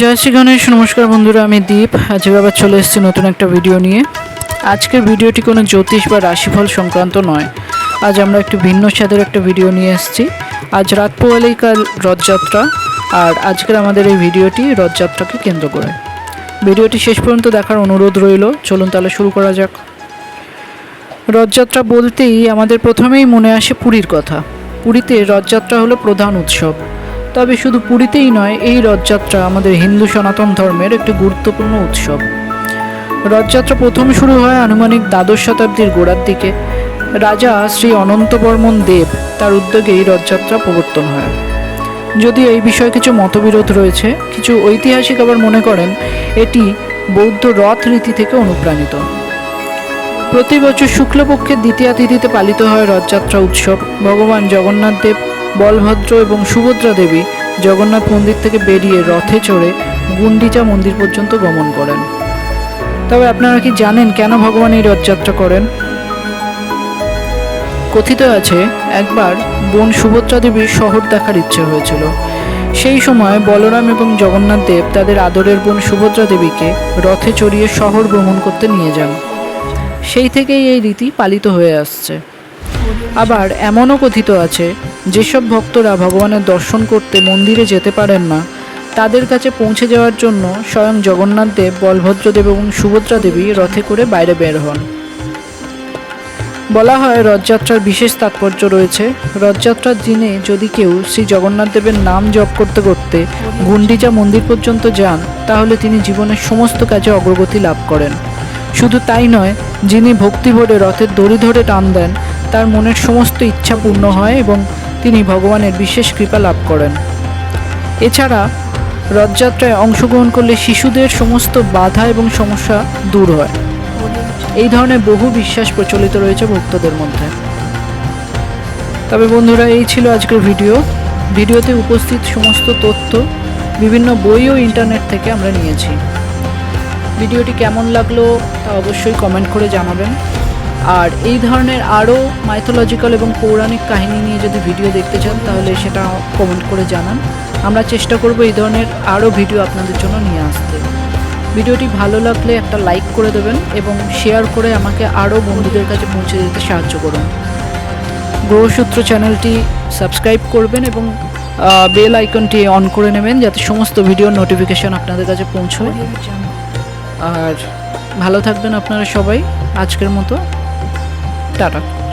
জয় শ্রী গণেশ, নমস্কার বন্ধুরা, আমি দীপ। আজকে আবার চলে এসেছি নতুন একটা ভিডিও নিয়ে। আজকের ভিডিওটি কোনো জ্যোতিষ বা রাশিফল সংক্রান্ত নয়। আজ আমরা একটু ভিন্ন স্বাদের একটা ভিডিও নিয়ে এসেছি। আজ রাত পোয়ালেই কাল রথযাত্রা, আর আজকের আমাদের এই ভিডিওটি রথযাত্রাকে কেন্দ্র করে। ভিডিওটি শেষ পর্যন্ত দেখার অনুরোধ রইল। চলুন তাহলে শুরু করা যাক। রথযাত্রা বলতেই আমাদের প্রথমেই মনে আসে পুরীর কথা। পুরীতে রথযাত্রা হলো প্রধান উৎসব। তবে শুধু পুরীতেই নয়, এই রথযাত্রা আমাদের হিন্দু সনাতন ধর্মের একটি গুরুত্বপূর্ণ উৎসব। রথযাত্রা প্রথম শুরু হয় আনুমানিক দ্বাদশ শতাব্দীর গোড়ার দিকে। রাজা শ্রী অনন্তবর্মন দেব তার উদ্যোগে এই রথযাত্রা প্রবর্তন হয়। যদিও এই বিষয়ে কিছু মতবিরোধ রয়েছে, কিছু ঐতিহাসিক আবার মনে করেন, এটি বৌদ্ধ রথ রীতি থেকে অনুপ্রাণিত। প্রতি বছর শুক্লপক্ষের দ্বিতীয়া তিথিতে পালিত হয় রথযাত্রা উৎসব। ভগবান জগন্নাথ দেব বলভদ্র এবং সুভদ্রা দেবী জগন্নাথ মন্দির থেকে বেরিয়ে রথে চড়ে গুন্ডিচা মন্দির পর্যন্ত গমন করেন। তবে আপনারা কি জানেন কেন ভগবান এই রথযাত্রা করেন? কথিত আছে, একবার বোন সুভদ্রা দেবীর শহর দেখার ইচ্ছে হয়েছিল। সেই সময় বলরাম এবং জগন্নাথ দেব তাদের আদরের বোন সুভদ্রা দেবীকে রথে চড়িয়ে শহর ভ্রমণ করতে নিয়ে যান। সেই থেকেই এই রীতি পালিত হয়ে আসছে। আবার এমনও কথিত আছে যেসব ভক্তরা ভগবানের দর্শন করতে মন্দিরে যেতে পারেন না, তাদের কাছে পৌঁছে যাওয়ার জন্য স্বয়ং জগন্নাথ দেব, বলভদ্র দেব এবং সুভদ্রা দেবী রথে করে বাইরে বের হন। বলা হয় রথযাত্রার বিশেষ তাৎপর্য রয়েছে। রথযাত্রার দিনে যদি কেউ শ্রী জগন্নাথ দেবের নাম জপ করতে করতে গুন্ডিচা মন্দির পর্যন্ত যান, তাহলে তিনি জীবনের সমস্ত কাজে অগ্রগতি লাভ করেন। শুধু তাই নয়, যিনি ভক্তি ভরে রথের দড়ি ধরে টান দেন, তার মনের সমস্ত ইচ্ছা পূর্ণ হয় এবং তিনি ভগবানের বিশেষ কৃপা লাভ করেন। এছাড়া রথযাত্রায় অংশগ্রহণ করলে শিশুদের সমস্ত বাধা এবং সমস্যা দূর হয়। এই ধরনের বহু বিশ্বাস প্রচলিত রয়েছে ভক্তদের মধ্যে। তবে বন্ধুরা, এই ছিল আজকের ভিডিও। ভিডিওতে উপস্থিত সমস্ত তথ্য, বিভিন্ন বই ও ইন্টারনেট থেকে আমরা নিয়েছি। ভিডিওটি কেমন লাগল তা অবশ্যই কমেন্ট করে জানাবেন। আর এই ধরনের আরও মাইথোলজিক্যাল এবং পৌরাণিক কাহিনী নিয়ে যদি ভিডিও দেখতে চান তাহলে সেটা কমেন্ট করে জানান। আমরা চেষ্টা করব এই ধরনের আরও ভিডিও আপনাদের জন্য নিয়ে আসতে। ভিডিওটি ভালো লাগলে একটা লাইক করে দেবেন এবং শেয়ার করে আমাকে আরও বন্ধুদের কাছে পৌঁছে দিতে সাহায্য করুন। গ্রহসূত্র চ্যানেলটি সাবস্ক্রাইব করবেন এবং বেল আইকনটি অন করে নেবেন যাতে সমস্ত ভিডিওর নোটিফিকেশান আপনাদের কাছে পৌঁছয়। আর ভালো থাকবেন আপনারা সবাই আজকের মতো। टाटा